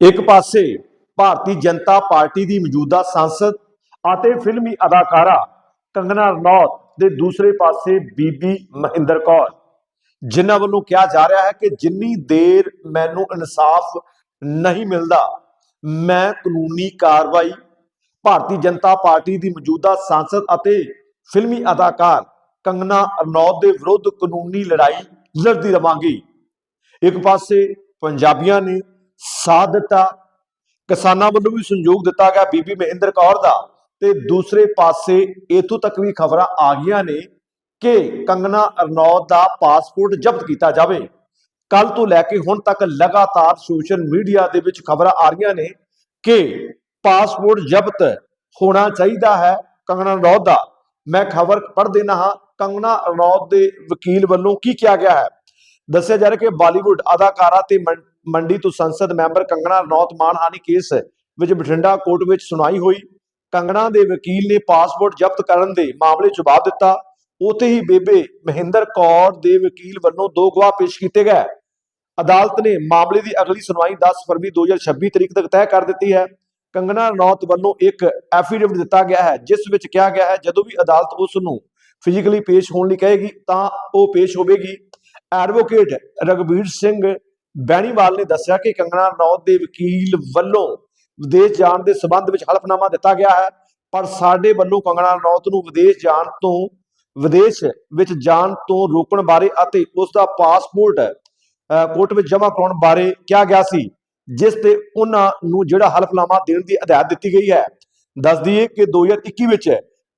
ਇੱਕ ਪਾਸੇ ਭਾਰਤੀ ਜਨਤਾ ਪਾਰਟੀ ਦੀ ਮੌਜੂਦਾ ਸੰਸਦ ਅਤੇ ਫਿਲਮੀ ਅਦਾਕਾਰਾ ਕੰਗਨਾ ਰਣੌਤ ਦੇ ਦੂਸਰੇ ਪਾਸੇ ਬੀਬੀ ਮਹਿੰਦਰ ਕੌਰ, ਜਿਨ੍ਹਾਂ ਵੱਲੋਂ ਕਿਹਾ ਜਾ ਰਿਹਾ ਹੈ ਕਿ ਜਿੰਨੀ ਦੇਰ ਮੈਨੂੰ ਇਨਸਾਫ ਨਹੀਂ ਮਿਲਦਾ, ਮੈਂ ਕਾਨੂੰਨੀ ਕਾਰਵਾਈ ਭਾਰਤੀ ਜਨਤਾ ਪਾਰਟੀ ਦੀ ਮੌਜੂਦਾ ਸੰਸਦ ਅਤੇ ਫਿਲਮੀ ਅਦਾਕਾਰ ਕੰਗਨਾ ਰਣੌਤ ਦੇ ਵਿਰੁੱਧ ਕਾਨੂੰਨੀ ਲੜਾਈ ਲੜਦੀ ਰਵਾਂਗੀ। ਇੱਕ ਪਾਸੇ ਪੰਜਾਬੀਆਂ ਨੇ ਸਾਥ ਦਿੱਤਾ। ਕਿਸਾਨਾਂ ਵੱਲੋਂ ਵੀ ਸੰਯੋਗ ਦਿੱਤਾ ਗਿਆ ਬੀਬੀ ਮਹਿੰਦਰ ਕੌਰ ਦਾ ਤੇ ਦੂਸਰੇ ਪਾਸੇ ਇਥੋਂ ਤੱਕ ਵੀ ਖਬਰਾਂ ਆ ਗਈਆਂ ਨੇ ਕਿ ਕੰਗਨਾ ਰਣੌਤ ਦਾ ਪਾਸਪੋਰਟ ਜ਼ਬਤ ਕੀਤਾ ਜਾਵੇ। ਕੱਲ ਤੋਂ ਲੈ ਕੇ ਹੁਣ ਤੱਕ ਲਗਾਤਾਰ ਸੋਸ਼ਲ ਮੀਡੀਆ ਦੇ ਵਿੱਚ ਖਬਰਾਂ ਆ ਰਹੀਆਂ ਨੇ ਕਿ ਪਾਸਪੋਰਟ ਜ਼ਬਤ ਹੋਣਾ ਚਾਹੀਦਾ ਹੈ ਕੰਗਨਾ ਰਣੌਤ ਦਾ। ਮੈਂ ਖਬਰ ਪੜ੍ਹ ਦੇਣਾ ਹਾਂ ਕੰਗਨਾ ਰਣੌਤ ਦੇ ਵਕੀਲ ਵੱਲੋਂ ਕੀ ਕਿਹਾ ਗਿਆ ਹੈ? ਦੱਸਿਆ ਜਾ ਰਿਹਾ ਕਿ ਬਾਲੀਵੁੱਡ ਅਦਾਕਾਰਾ ਤੇ ਮੰਡੀ ਤੋਂ ਸੰਸਦ ਮੈਂਬਰ ਕੰਗਣਾ ਰਣੌਤ ਮਾਨਹਾਨੀ ਕੇਸ ਵਿੱਚ ਬਠਿੰਡਾ ਕੋਰਟ ਵਿੱਚ ਸੁਣਾਈ ਹੋਈ। ਕੰਗਣਾ ਦੇ ਵਕੀਲ ਨੇ ਪਾਸਪੋਰਟ ਜ਼ਬਤ ਕਰਨ ਦੇ ਮਾਮਲੇ 'ਚ ਜਵਾਬ ਦਿੱਤਾ। ਉੱਥੇ ਹੀ ਬੇਬੇ ਮਹਿੰਦਰ ਕੌਰ ਦੇ ਵਕੀਲ ਵੱਲੋਂ ਦੋ ਗਵਾਹ ਪੇਸ਼ ਕੀਤੇ ਗਏ। ਅਦਾਲਤ ਨੇ ਮਾਮਲੇ ਦੀ ਅਗਲੀ ਸੁਣਵਾਈ 10 ਫਰਵਰੀ 2026 ਤਰੀਕ ਤੱਕ ਤੈਅ ਕਰ ਦਿੱਤੀ ਹੈ। ਕੰਗਣਾ ਰਣੌਤ ਵੱਲੋਂ ਇੱਕ ਐਫੀਡੇਵਿਟ ਦਿੱਤਾ ਗਿਆ ਹੈ, ਜਿਸ ਵਿੱਚ ਕਿਹਾ ਗਿਆ ਹੈ, ਜਦੋਂ ਵੀ ਅਦਾਲਤ ਉਸ ਨੂੰ ਫਿਜ਼ੀਕਲੀ ਪੇਸ਼ ਹੋਣ ਲਈ ਕਹੇਗੀ ਤਾਂ ਉਹ ਪੇਸ਼ ਹੋਵੇਗੀ। ਐਡਵੋਕੇਟ ਰਗਵੀਰ ਸਿੰਘ ਬੈਣੀਵਾਲ ਨੇ ਦੱਸਿਆ ਕਿ ਕੰਗਣਾ ਰਣੌਤ ਦੇ ਵਕੀਲ ਵੱਲੋਂ ਵਿਦੇਸ਼ ਜਾਣ ਦੇ ਸਬੰਧ ਵਿੱਚ ਹਲਫਨਾਮਾ ਦਿੱਤਾ ਗਿਆ ਹੈ, ਪਰ ਸਾਡੇ ਵੱਲੋਂ ਕੰਗਣਾ ਰਣੌਤ ਨੂੰ ਵਿਦੇਸ਼ ਜਾਣ ਤੋਂ, ਵਿਦੇਸ਼ ਵਿੱਚ ਜਾਣ ਤੋਂ ਰੋਕਣ ਬਾਰੇ ਅਤੇ ਉਸ ਦਾ ਪਾਸਪੋਰਟ ਕੋਰਟ ਵਿੱਚ ਜਮ੍ਹਾਂ ਕਰਾਉਣ ਬਾਰੇ ਕਿਹਾ ਗਿਆ ਸੀ, ਜਿਸ ਤੇ ਉਹਨਾਂ ਨੂੰ ਜਿਹੜਾ ਹਲਫਨਾਮਾ ਦੇਣ ਦੀ ਹਦਾਇਤ ਦਿੱਤੀ ਗਈ ਹੈ। ਦੱਸ ਦਈਏ ਕਿ 2021 ਵਿੱਚ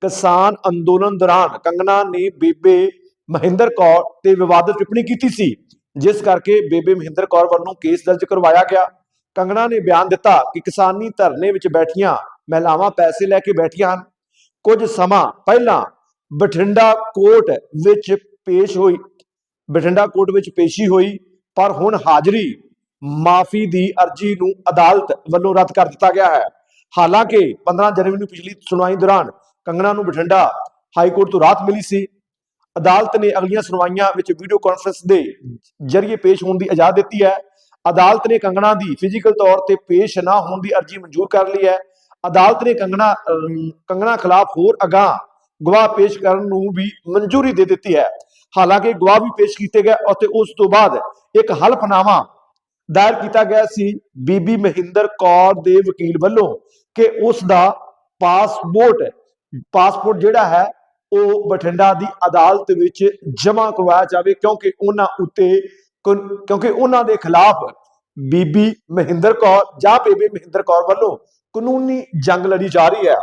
ਕਿਸਾਨ ਅੰਦੋਲਨ ਦੌਰਾਨ ਕੰਗਣਾ ਨੇ ਬੇਬੇ ਮਹਿੰਦਰ ਕੌਰ ਤੇ ਵਿਵਾਦਤ ਟਿੱਪਣੀ ਕੀਤੀ ਸੀ। ਜਿਸ ਕਰਕੇ ਬੇਬੇ ਮਹਿੰਦਰ ਕੌਰ ਵੱਲੋਂ ਕੇਸ ਦਰਜ ਕਰਵਾਇਆ ਗਿਆ। ਕੰਗਣਾ ਨੇ ਬਿਆਨ ਦਿੱਤਾ ਕਿ ਕਿਸਾਨੀ ਧਰਨੇ ਵਿੱਚ ਬੈਠੀਆਂ ਮਹਿਲਾਵਾਂ ਪੈਸੇ ਲੈ ਕੇ ਬੈਠੀਆਂ ਹਨ। ਕੁਝ ਸਮਾਂ ਪਹਿਲਾਂ ਬਠਿੰਡਾ ਕੋਰਟ ਵਿੱਚ ਪੇਸ਼ ਹੋਈ, ਬਠਿੰਡਾ ਕੋਰਟ ਵਿੱਚ ਪੇਸ਼ੀ ਹੋਈ, ਪਰ ਹੁਣ ਹਾਜ਼ਰੀ ਮਾਫੀ ਦੀ ਅਰਜ਼ੀ ਨੂੰ ਅਦਾਲਤ ਵੱਲੋਂ ਰੱਦ ਕਰ ਦਿੱਤਾ ਗਿਆ ਹੈ। ਹਾਲਾਂਕਿ 15 ਜਨਵਰੀ ਨੂੰ ਪਿਛਲੀ ਸੁਣਵਾਈ ਦੌਰਾਨ ਕੰਗਣਾ ਨੂੰ ਬਠਿੰਡਾ ਹਾਈ ਕੋਰਟ ਤੋਂ ਰਾਹਤ ਮਿਲੀ ਸੀ। ਅਦਾਲਤ ਨੇ ਅਗਲੀਆਂ ਸੁਣਵਾਈਆਂ ਵਿੱਚ ਵੀਡੀਓ ਕਾਨਫਰੰਸ ਦੇ ਜ਼ਰੀਏ ਪੇਸ਼ ਹੋਣ ਦੀ ਇਜਾਜ਼ਤ ਦਿੱਤੀ ਹੈ। ਅਦਾਲਤ ਨੇ ਕੰਗਣਾ ਦੀ ਫਿਜ਼ੀਕਲ ਤੌਰ ਤੇ ਪੇਸ਼ ਨਾ ਹੋਣ ਦੀ ਅਰਜ਼ੀ ਮਨਜ਼ੂਰ ਕਰ ਲਈ ਹੈ। ਅਦਾਲਤ ਨੇ ਕੰਗਣਾ ਕੰਗਣਾ ਖਿਲਾਫ ਹੋਰ ਅਗਾਹ ਗਵਾਹ ਪੇਸ਼ ਕਰਨ ਨੂੰ ਵੀ ਮਨਜ਼ੂਰੀ ਦੇ ਦਿੱਤੀ ਹੈ। ਹਾਲਾਂਕਿ ਗਵਾਹ ਵੀ ਪੇਸ਼ ਕੀਤੇ ਗਏ ਅਤੇ ਉਸ ਤੋਂ ਬਾਅਦ ਇੱਕ ਹਲਫਨਾਮਾ ਦਾਇਰ ਕੀਤਾ ਗਿਆ ਸੀ ਬੀਬੀ ਮਹਿੰਦਰ ਕੌਰ ਦੇ ਵਕੀਲ ਵੱਲੋਂ ਕਿ ਉਸ ਦਾ ਪਾਸਪੋਰਟ ਪਾਸਪੋਰਟ ਜਿਹੜਾ ਹੈ ਉਹ ਬਠਿੰਡਾ ਦੀ ਅਦਾਲਤ ਵਿੱਚ ਜਮ੍ਹਾਂ ਕਰਵਾਇਆ ਜਾਵੇ, ਕਿਉਂਕਿ ਉਹਨਾਂ ਉੱਤੇ ਕਿਉਂਕਿ ਉਹਨਾਂ ਦੇ ਖਿਲਾਫ ਬੀਬੀ ਮਹਿੰਦਰ ਕੌਰ ਜਾਂ ਬੇਬੇ ਮਹਿੰਦਰ ਕੌਰ ਵੱਲੋਂ ਕਾਨੂੰਨੀ ਜੰਗ ਲੜੀ ਜਾ ਰਹੀ ਹੈ।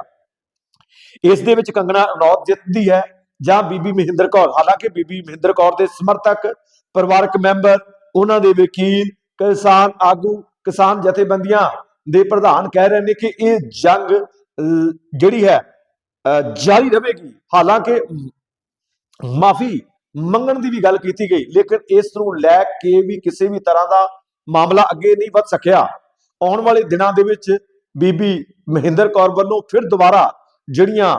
ਇਸ ਦੇ ਵਿੱਚ ਕੰਗਨਾ ਰਣੌਤ ਜਿੱਤਦੀ ਹੈ ਜਾਂ ਬੀਬੀ ਮਹਿੰਦਰ ਕੌਰ। ਹਾਲਾਂਕਿ ਬੀਬੀ ਮਹਿੰਦਰ ਕੌਰ ਦੇ ਸਮਰਥਕ ਪਰਿਵਾਰਕ ਮੈਂਬਰ, ਉਹਨਾਂ ਦੇ ਵਕੀਲ, ਕਿਸਾਨ ਆਗੂ, ਕਿਸਾਨ ਜਥੇਬੰਦੀਆਂ ਦੇ ਪ੍ਰਧਾਨ ਕਹਿ ਰਹੇ ਨੇ ਕਿ ਇਹ ਜੰਗ ਜਿਹੜੀ ਹੈ ਜਾਰੀ ਰਹੇਗੀ। ਹਾਲਾਂਕਿ, ਮਾਫੀ ਮੰਗਣ ਦੀ ਵੀ ਗੱਲ ਕੀਤੀ ਗਈ, ਲੇਕਿਨ ਇਸ ਨੂੰ ਲੈ ਕੇ ਵੀ ਕਿਸੇ ਵੀ ਤਰ੍ਹਾਂ ਦਾ ਮਾਮਲਾ ਅੱਗੇ ਨਹੀਂ ਵੱਧ ਸਕਿਆ। ਆਉਣ ਵਾਲੇ ਦਿਨਾਂ ਦੇ ਵਿੱਚ ਬੀਬੀ ਮਹਿੰਦਰ ਕੌਰ ਵੱਲੋਂ ਫਿਰ ਦੁਬਾਰਾ ਜਿਹੜੀਆਂ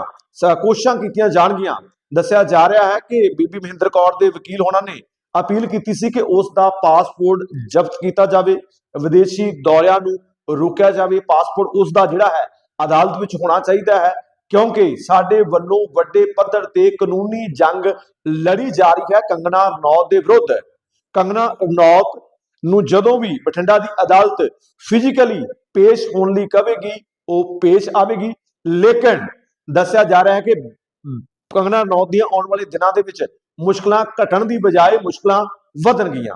ਕੋਸ਼ਿਸ਼ਾਂ ਕੀਤੀਆਂ ਜਾਣਗੀਆਂ, ਦੱਸਿਆ ਜਾ ਰਿਹਾ ਹੈ ਕਿ ਬੀਬੀ ਮਹਿੰਦਰ ਕੌਰ ਦੇ ਵਕੀਲ ਹੋਣਾ ਨੇ ਅਪੀਲ ਕੀਤੀ ਸੀ ਕਿ ਉਸ ਦਾ ਪਾਸਪੋਰਟ ਜ਼ਬਤ ਕੀਤਾ ਜਾਵੇ, ਵਿਦੇਸ਼ੀ ਦੌਰਿਆਂ ਨੂੰ ਰੋਕਿਆ ਜਾਵੇ। ਪਾਸਪੋਰਟ ਉਸ ਦਾ ਜਿਹੜਾ ਹੈ, ਅਦਾਲਤ ਵਿੱਚ ਹੋਣਾ ਚਾਹੀਦਾ ਹੈ। ਕਿਉਂਕਿ ਸਾਡੇ ਵੱਲੋਂ ਵੱਡੇ ਪੱਧਰ ਤੇ ਕਾਨੂੰਨੀ ਜੰਗ ਲੜੀ ਜਾ ਰਹੀ ਹੈ ਕੰਗਣਾ ਰਣੌਤ ਦੇ ਵਿਰੁੱਧ। ਕੰਗਣਾ ਰਣੌਤ ਨੂੰ ਜਦੋਂ ਵੀ ਬਠਿੰਡਾ ਦੀ ਅਦਾਲਤ ਫਿਜ਼ੀਕਲੀ ਪੇਸ਼ ਹੋਣ ਲਈ ਕਹੇਗੀ ਉਹ ਪੇਸ਼ ਆਵੇਗੀ। ਲੇਕਿਨ ਦੱਸਿਆ ਜਾ ਰਿਹਾ ਹੈ ਕਿ ਕੰਗਣਾ ਰਣੌਤ ਦੀਆਂ ਆਉਣ ਵਾਲੇ ਦਿਨਾਂ ਦੇ ਵਿੱਚ ਮੁਸ਼ਕਲਾਂ ਘਟਣ ਦੀ ਬਜਾਏ ਮੁਸ਼ਕਲਾਂ ਵਧਣਗੀਆਂ।